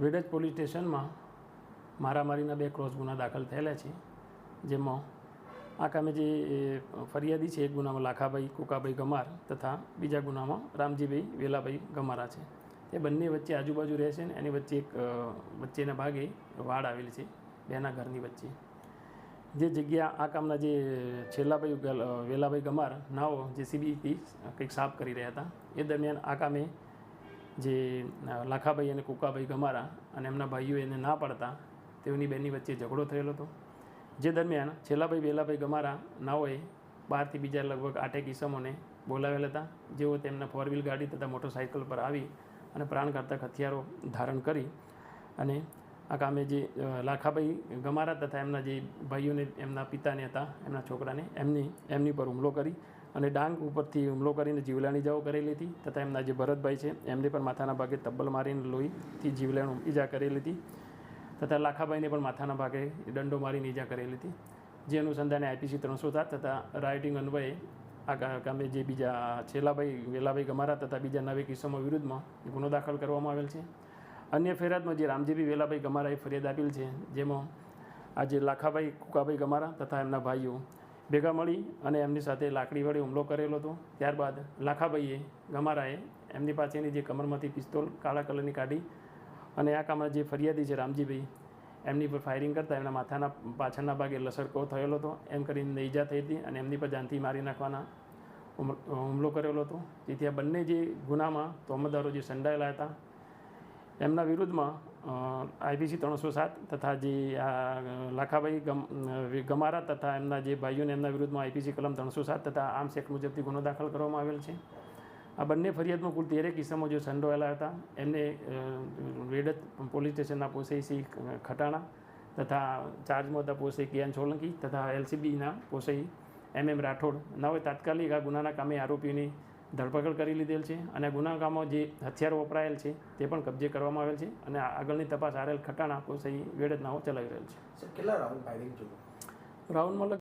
Vadaj police સ્ટેશનમાં મારામારીના બે cross ગુના દાખલ થયેલા છે, જેમાં આ કામે જે ફરિયાદી છે, એક ગુનામાં લાખાભાઈ, કુકાભાઈ ગમાર તથા બીજા ગુનામાં રામજીભાઈ વેલાભાઈ ગમારા છે. તે બંને વચ્ચે આજુબાજુ રહે છે ને એની વચ્ચે એક વચ્ચેના ભાગે વાડ આવેલી છે, બેના ઘરની વચ્ચે. જે જગ્યા આ કામના જે છેલ્લાભાઈ વેલાભાઈ ગમાર, નાઓ જેસીબીથી કંઈક સાફ કરી રહ્યા હતા, એ દરમિયાન આ કામે જે લાખાભાઈ અને કુકાભાઈ ગમારા અને એમના ભાઈઓ એને ના પાડતા, તેઓની બેની વચ્ચે ઝઘડો થયેલો હતો. જે દરમિયાન છેલ્લાભાઈ વેલાભાઈ ગમારા નાઓએ બહારથી બીજા લગભગ આઠેક ઈસમોને બોલાવેલા હતા. જેઓ તેમના ફોર વ્હીલ ગાડી તથા મોટરસાઇકલ પર આવી અને પ્રાણઘાતક હથિયારો ધારણ કરી અને આ કામે જે લાખાભાઈ ગમારા તથા એમના જે ભાઈઓને, એમના પિતાને હતા, એમના છોકરાને એમની એમની પર હુમલો કરી અને ડાંગ ઉપરથી હુમલો કરીને જીવલાણી ઇજાઓ કરેલી હતી તથા એમના જે ભરતભાઈ છે, એમને પણ માથાના ભાગે તબ્બલ મારીને લોહીથી જીવલેણ ઈજા કરેલી હતી તથા લાખાભાઈને પણ માથાના ભાગે દંડો મારીને ઈજા કરેલી હતી. જે અનુસંધાને આઈપીસી ત્રણસો સાત તથા રાઇટિંગ અન્વયે આ ગામે જે બીજા છેલ્લાભાઈ વેલાભાઈ ગમારા તથા બીજા નવે કિસ્સામાં વિરુદ્ધમાં ગુનો દાખલ કરવામાં આવેલ છે. અન્ય ફરિયાદમાં જે રામજીભાઈ વેલાભાઈ ગમારાએ ફરિયાદ આપેલ છે, જેમાં આજે લાખાભાઈ, કુકાભાઈ ગમારા તથા એમના ભાઈઓ ભેગા મળી અને એમની સાથે લાકડી વડે હુમલો કરેલો હતો. ત્યારબાદ લાખાભાઈએ ગમારાએ એમની પાસેની જે કમરમાંથી પિસ્તોલ કાળા કલરની કાઢી અને આ કામમાં જે ફરિયાદી છે રામજીભાઈ, એમની પર ફાયરિંગ કરતાં એમના માથાના પાછળના ભાગે લસરકો થયેલો હતો. એમ કરીને ઈજા થઈ હતી અને એમની પર જાનથી મારી નાખવાના હુમલો કરેલો હતો. તેથી આ બંને જે ગુનામાં તોમદારો જે સંડાયેલા હતા, એમના વિરુદ્ધમાં આઈપીસી ત્રણસો સાત તથા જે આ, લાખાભાઈ ગમ ગમારા તથા એમના જે ભાઈઓને એમના વિરુદ્ધમાં આઈપીસી કલમ ત્રણસો સાત તથા આર્મ્સ એક્ટ મુજબથી ગુનો દાખલ કરવામાં આવેલ છે. આ બંને ફરિયાદમાં કુલ તેરે કિસ્સામાં જે સંડોવાયેલા હતા, એમને રેડત પોલીસ સ્ટેશનના પોસઈ સી ખટાણા તથા ચાર્જમાં હતા પોસઈ કિયાન સોલંકી તથા એલસીબીના પોસઈ એમ એમ રાઠોડ. નવે તાત્કાલિક આ ગુનાના કામે આરોપીની ધરપકડ કરી લીધેલ છે અને ગુનાકામમાં જે હથિયારો વપરાયેલ છે તે પણ કબજે કરવામાં આવેલ છે અને આગળની તપાસ આરેલ ખટાણા પોસઈ વેડતનાઓ ચલાવી રહેલ છે. કેટલા રાઉન્ડ ફાયરિંગ રાઉન્ડમાં